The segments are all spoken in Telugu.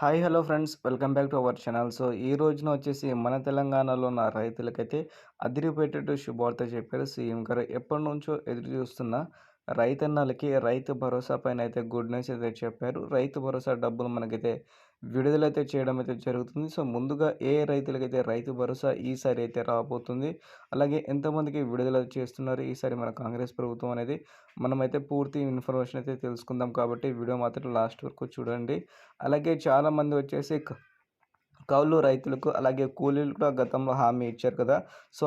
Hi hello friends. Welcome back to our channel. So ఈ రోజున వచ్చేసి మన తెలంగాణలో ఉన్న రైతులకైతే అదిరిపోయేటట్టు శుభవార్త చెప్పారు సీఎం గారు. ఎప్పటి నుంచో ఎదురు చూస్తున్న రైతన్నలకి రైతు భరోసా పైన అయితే గుడ్ న్యూస్ అయితే చెప్పారు. రైతు భరోసా డబ్బులు మనకైతే విడుదలైతే చేయడం అయితే జరుగుతుంది. సో ముందుగా ఏ రైతులకైతే రైతు భరోసా ఈసారి అయితే రాబోతుంది అలాగే ఎంతమందికి విడుదల చేస్తున్నారు ఈసారి మన కాంగ్రెస్ ప్రభుత్వం అనేది మనమైతే పూర్తి ఇన్ఫర్మేషన్ అయితే తెలుసుకుందాం. కాబట్టి వీడియో మాత్రం లాస్ట్ వరకు చూడండి. అలాగే చాలామంది వచ్చేసి కౌలు రైతులకు అలాగే కూలీలు కూడా గతంలో హామీ ఇచ్చారు కదా. సో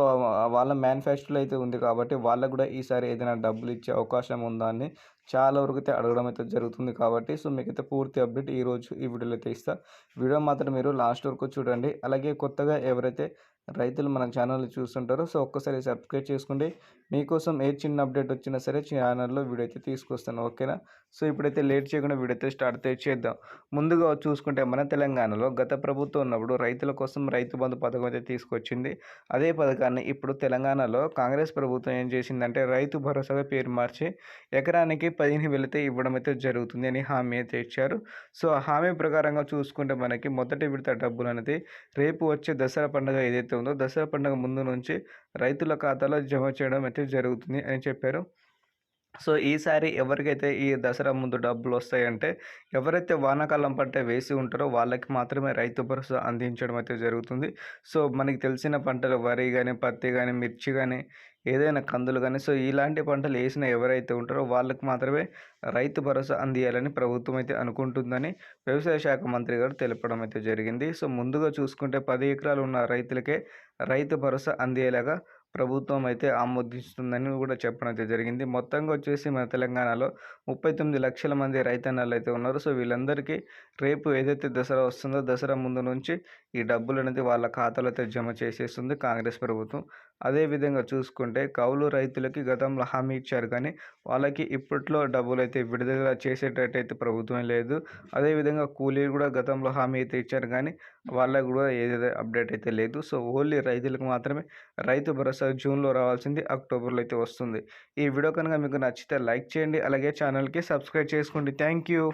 వాళ్ళ మేనిఫెస్టోలో అయితే ఉంది కాబట్టి వాళ్ళకు కూడా ఈసారి ఏదైనా డబ్బులు ఇచ్చే అవకాశం ఉందా అని చాలా వరకు అయితే అడగడం అయితే జరుగుతుంది కాబట్టి సో మీకైతే పూర్తి అప్డేట్ ఈరోజు ఈ వీడియోలో అయితే ఇస్తా. వీడియో మాత్రం మీరు లాస్ట్ వరకు చూడండి. అలాగే కొత్తగా ఎవరైతే రైతులు మన ఛానల్ చూస్తుంటారు. సో ఒక్కసారి సబ్స్క్రైబ్ చేసుకోండి. మీకోసం ఏ చిన్న అప్డేట్ వచ్చినా సరే ఛానల్లో వీడియో అయితే తీసుకొస్తాను. ఓకేనా? సో ఇప్పుడైతే లేట్ చేయకుండా వీడియో అయితే స్టార్ట్ అయితే చేద్దాం. ముందుగా చూసుకుంటే మన తెలంగాణలో గత ప్రభుత్వం ఉన్నప్పుడు రైతుల కోసం రైతు బంధు పథకం అయితే తీసుకొచ్చింది. అదే పథకాన్ని ఇప్పుడు తెలంగాణలో కాంగ్రెస్ ప్రభుత్వం ఏం చేసిందంటే రైతు భరోసాగా పేరు మార్చి ఎకరానికి పదిహేను వెళితే ఇవ్వడం అయితే జరుగుతుంది అని హామీ అయితే ఇచ్చారు. సో ఆ హామీ ప్రకారంగా చూసుకుంటే మనకి మొదటి విడత డబ్బులు అనేది రేపు వచ్చే దసరా పండుగ ఏదైతే ఉందో దసరా పండుగ ముందు నుంచి రైతుల ఖాతాలో జమ చేయడం అయితే జరుగుతుంది అని చెప్పారు. సో ఈసారి ఎవరికైతే ఈ దసరా ముందు డబ్బులు వస్తాయంటే ఎవరైతే వానాకాలం పంట వేసి ఉంటారో వాళ్ళకి మాత్రమే రైతు భరోసా అందించడం అయితే జరుగుతుంది. సో మనకి తెలిసిన పంటలు వరి కానీ పత్తి కానీ మిర్చి కానీ ఏదైనా కందులు కానీ సో ఇలాంటి పంటలు వేసిన ఎవరైతే ఉంటారో వాళ్ళకి మాత్రమే రైతు భరోసా అందియాలని ప్రభుత్వం అయితే అనుకుంటుందని వ్యవసాయ శాఖ మంత్రి గారు తెలపడం అయితే జరిగింది. సో ముందుగా చూసుకుంటే పది ఎకరాలు ఉన్న రైతులకే రైతు భరోసా అందేలాగా ప్రభుత్వం అయితే ఆమోదిస్తుందని కూడా చెప్పడం అయితే జరిగింది. మొత్తంగా వచ్చేసి మన తెలంగాణలో ముప్పై తొమ్మిది లక్షల మంది రైతన్నలు అయితే ఉన్నారు. సో వీళ్ళందరికీ రేపు ఏదైతే దసరా వస్తుందో దసరా ముందు నుంచి ఈ డబ్బులు అనేది వాళ్ళ ఖాతాలో అయితే జమ చేసేస్తుంది కాంగ్రెస్ ప్రభుత్వం. అదేవిధంగా చూసుకుంటే కౌలు రైతులకి గతంలో హామీ ఇచ్చారు కానీ వాళ్ళకి ఇప్పట్లో డబ్బులు అయితే విడుదల చేసేటట్టయితే ప్రభుత్వం లేదు. అదేవిధంగా కూలీలు కూడా గతంలో హామీ అయితే ఇచ్చారు కానీ వాళ్ళకు కూడా ఏదైతే అప్డేట్ అయితే లేదు. సో ఓన్లీ రైతులకు మాత్రమే రైతు భరోసా జూన్లో రావాల్సింది అక్టోబర్లో అయితే వస్తుంది. ఈ వీడియో కనుక మీకు నచ్చితే లైక్ చేయండి. అలాగే ఛానల్కి సబ్స్క్రైబ్ చేసుకోండి. Thank you.